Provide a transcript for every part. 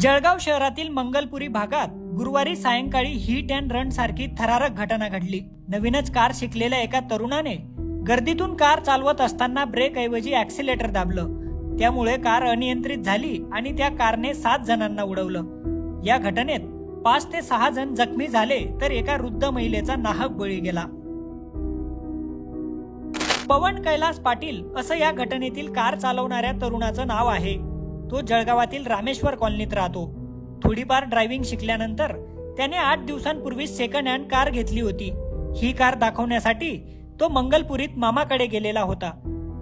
जळगाव शहरातील मंगलपुरी भागात गुरुवारी सायंकाळी हिट अँड रन सारखी थरारक घटना घडली. नवीनच कार शिकलेल्या एका तरुणाने गर्दीतून कार चालवत असताना ब्रेक ऐवजी ऍक्सिलेटर दाबलं. त्यामुळे कार अनियंत्रित झाली आणि त्या कारने सात जणांना उडवलं. या घटनेत पाच ते सहा जण जखमी झाले तर एका वृद्ध महिलेचा नाहक बळी गेला. पवन कैलास पाटील असं या घटनेतील कार चालवणाऱ्या तरुणाचं नाव आहे. तो जळगावातील रामेश्वर कॉलनीत राहतो. थोडीफार ड्रायव्हिंग शिकल्यानंतर त्याने आठ दिवसांपूर्वी सेकंड हँड कार घेतली होती. ही कार दाखवण्यासाठी तो मंगलपुरीत मामाकडे गेलेला होता.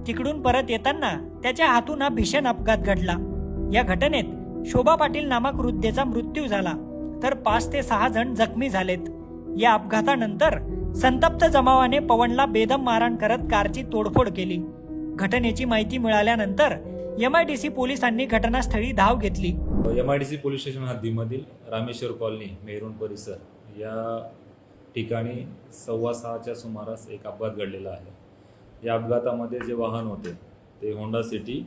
तिकडून परत येताना त्याच्या हातून हा भीषण अपघात घडला. या घटनेत शोभा पाटील नामक वृद्धेचा मृत्यू झाला. तर पाच ते सहा जण जखमी झालेत. या अपघातानंतर संतप्त जमावाने पवनला बेदम मारहाण करत कारची तोडफोड केली. घटनेची माहिती मिळाल्यानंतर एमआयडीसी पोलिसांनी घटनास्थळी धाव घेतली. M I D C police station हद्दीमधील Rameshwar colony Mehrun परिसर या ठिकाणी सव्वा सहाच्या सुमारास एक अपघात घडलेला आहे. या अपघातामध्ये जे वाहन होते ते Honda City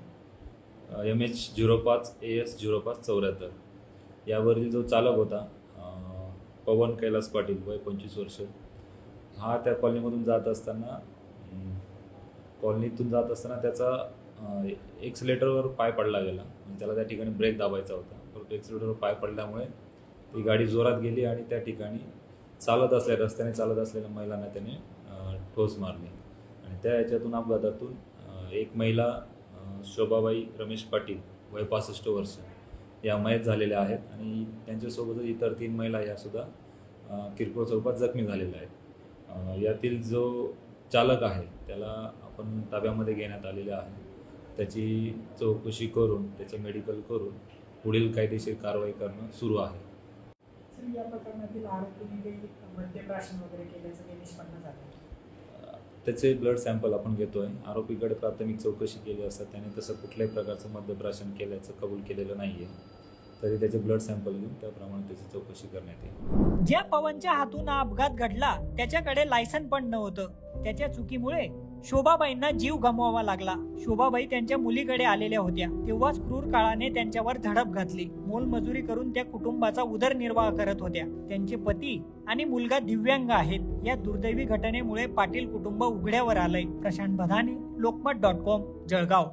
M H zero पाच ए एस झिरो पाच चौऱ्याहत्तर. यावरील जो चालक होता पवन कैलास पाटील वय पंचवीस वर्ष. हा त्या कॉलनीमधून जात असताना कॉलनीतून जात असताना त्याचा एक्सिलेटरवर पाय पडला गेला. आणि त्याला त्या ठिकाणी ब्रेक दाबायचा होता. परंतु एक्सिलेटरवर पाय पडल्यामुळे ती गाडी जोरात गेली आणि त्या ठिकाणी चालत असलेल्या रस्त्याने चालत असलेल्या महिलांना त्याने ठोस मारली. आणि त्या याच्यातून अपघातातून एक महिला शोभाबाई रमेश पाटील वय पासष्ट वर्ष या मयत झालेल्या आहेत. आणि त्यांच्यासोबतच इतर तीन महिला यासुद्धा किरकोळ स्वरूपात जखमी झालेल्या आहेत. यातील जो चालक आहे त्याला आपण ताब्यामध्ये घेण्यात आलेले आहे. त्याची चौकशी करून त्याचं मेडिकल करून पुढील कायदेशीर कारवाई करणं सुरू आहे. सर या प्रकरणातील आरोपीने काही मद्यप्राशन वगैरे केल्याचं काही निष्पन्न झालं त्याचे ब्लड सॅम्पल आपण घेतोय. आरोपीकडे प्राथमिक चौकशी केली असता त्याने तसं कुठल्याही प्रकारचं मद्यप्राशन केल्याचं कबूल केलेलं नाही आहे तरी त्याचे ब्लड सॅम्पल घेऊन त्याप्रमाणे त्याची चौकशी करण्यात येईल. ज्या पवनच्या हातून हा अपघात घडला त्याच्याकडे लायसन पण नव्हतं. त्याच्या चुकीमुळे शोभाबाईंना जीव गमवावा लागला. शोभाबाई त्यांच्या मुलीकडे आलेल्या होत्या. तेव्हाच क्रूर काळाने त्यांच्यावर झडप घातली. मोलमजुरी करून त्या कुटुंबाचा उदरनिर्वाह करत होत्या. त्यांचे पती आणि मुलगा दिव्यांग आहेत. या दुर्दैवी घटनेमुळे पाटील कुटुंब उघड्यावर आलंय. प्रशांत बधाने लोकमत डॉट कॉम जळगाव.